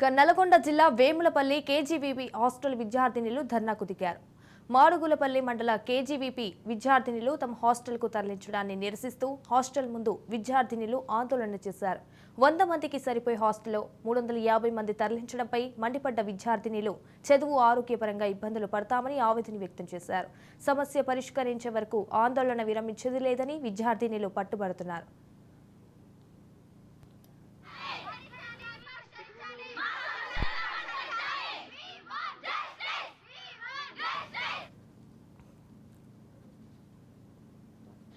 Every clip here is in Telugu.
ఇక నల్గొండ జిల్లా వేములపల్లి కేజీవీపీ హాస్టల్ విద్యార్థినిలు ధర్నాకు దిగారు. మాడుగులపల్లి మండల కేజీవీపీ విద్యార్థినిలు తమ హాస్టల్కు తరలించడాన్ని నిరసిస్తూ హాస్టల్ ముందు విద్యార్థినిలు ఆందోళన చేశారు. వంద మందికి సరిపోయే హాస్టల్లో మూడు వందల యాభై మంది తరలించడంపై మండిపడ్డ విద్యార్థినిలు చదువు ఆరోగ్యపరంగా ఇబ్బందులు పడతామని ఆవేదన వ్యక్తం చేశారు. సమస్య పరిష్కరించే వరకు ఆందోళన విరమించేది లేదని విద్యార్థినిలు పట్టుబడుతున్నారు.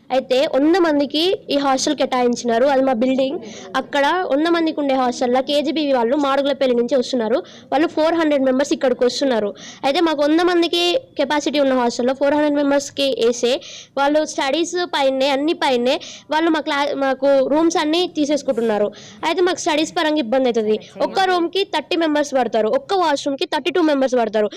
అయితే వంద మందికి ఈ హాస్టల్ కేటాయించినారు. అది మా బిల్డింగ్. అక్కడ వంద మందికి ఉండే హాస్టల్లో కేజీబీవీ వాళ్ళు మాడుగులపల్లి నుంచి వస్తున్నారు. వాళ్ళు ఫోర్ హండ్రెడ్ మెంబర్స్ ఇక్కడికి వస్తున్నారు. అయితే మాకు వంద మందికి కెపాసిటీ ఉన్న హాస్టల్లో ఫోర్ హండ్రెడ్ మెంబర్స్కి వేసే వాళ్ళు స్టడీస్ పైనే అన్ని పైనే వాళ్ళు మా క్లా మాకు రూమ్స్ అన్ని తీసేసుకుంటున్నారు. అయితే మాకు స్టడీస్ పరంగా ఇబ్బంది అవుతుంది. ఒక్క రూమ్కి థర్టీ మెంబర్స్ పడతారు. ఒక్క వాష్రూమ్కి థర్టీ టూ మెంబర్స్ పడతారు.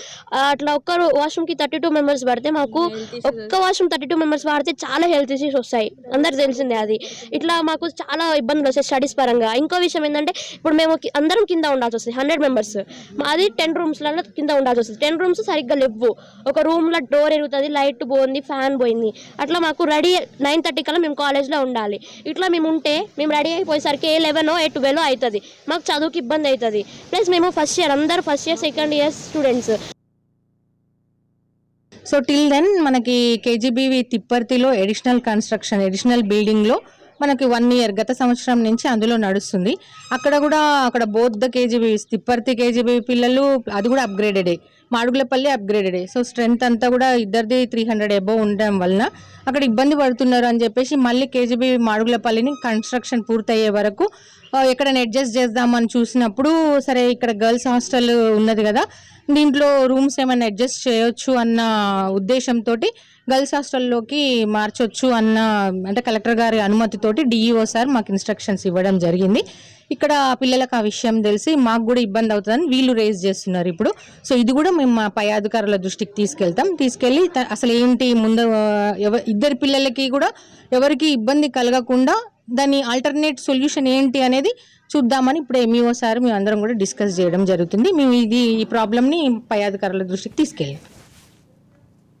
అట్లా ఒక్క వాష్రూమ్కి థర్టీ టూ మెంబర్స్ పడితే మాకు ఒక్క వాష్రూమ్ థర్టీ టూ మెంబర్స్ వాడితే చాలా హెల్త్ ఇష్యూస్ వస్తాయి. అందరు తెలిసిందే అది. ఇట్లా మాకు చాలా ఇబ్బందులు వస్తాయి స్టడీస్ పరంగా. ఇంకో విషయం ఏంటంటే ఇప్పుడు మేము అందరం కింద ఉండాల్సి వస్తుంది హండ్రెడ్ మెంబర్స్ మాది టెన్ రూమ్స్లలో కింద ఉండాల్సి వస్తుంది. టెన్ రూమ్స్ సరిగ్గా లేవు. ఒక రూమ్లో డోర్ ఎరుగుతుంది లైట్ పోయింది ఫ్యాన్ పోయింది. అట్లా మాకు రెడీ నైన్ థర్టీ కల్లా మేము కాలేజ్లో ఉండాలి. ఇట్లా మేము ఉంటే మేము రెడీ అయిపోయేసరికి ఏ లెవెనో ఏ ట్వెల్వ్ అవుతుంది. మాకు చదువుకి ఇబ్బంది అవుతుంది. ప్లస్ మేము ఫస్ట్ ఇయర్ అందరూ first year second year students so till then మనకి కేజీబీవి తిప్పర్తిలో ఎడిషనల్ కన్స్ట్రక్షన్ ఎడిషనల్ బిల్డింగ్లో మనకి వన్ ఇయర్ గత సంవత్సరం నుంచి అందులో నడుస్తుంది. అక్కడ కూడా అక్కడ both the KGB Tipparthi KGB పిల్లలు అది కూడా అప్గ్రేడెడే మాడుగులపల్లి అప్గ్రేడెడ్ సో స్ట్రెంత్ అంతా కూడా ఇద్దరిది త్రీ హండ్రెడ్ అబోవ్ ఉండడం వలన అక్కడ ఇబ్బంది పడుతున్నారు అని చెప్పేసి మళ్ళీ కేజీబీ మాడుగులపల్లిని కన్స్ట్రక్షన్ పూర్తయ్యే వరకు ఎక్కడైనా అడ్జస్ట్ చేద్దామని చూసినప్పుడు సరే ఇక్కడ గర్ల్స్ హాస్టల్ ఉన్నది కదా దీంట్లో రూమ్స్ ఏమైనా అడ్జస్ట్ చేయొచ్చు అన్న ఉద్దేశంతో గర్ల్స్ హాస్టల్లోకి మార్చొచ్చు అన్న అంటే కలెక్టర్ గారి అనుమతితోటి డిఈఓ సార్ మాకు ఇన్స్ట్రక్షన్స్ ఇవ్వడం జరిగింది. ఇక్కడ పిల్లలకు ఆ విషయం తెలిసి మాకు కూడా ఇబ్బంది అవుతుందని వీళ్ళు రేజ్ చేస్తున్నారు ఇప్పుడు. సో ఇది కూడా మేము మా పై అధికారుల దృష్టికి తీసుకెళ్తాం. తీసుకెళ్ళి అసలు ఏంటి ముందు ఇద్దరు పిల్లలకి కూడా ఎవరికి ఇబ్బంది కలగకుండా దాని ఆల్టర్నేట్ సొల్యూషన్ ఏంటి అనేది చూద్దామని ఇప్పుడు ఎంఈఓ సార్ మేము అందరం కూడా డిస్కస్ చేయడం జరుగుతుంది. మేము ఇది ఈ ప్రాబ్లమ్ని పై అధికారుల దృష్టికి తీసుకెళ్ళాం.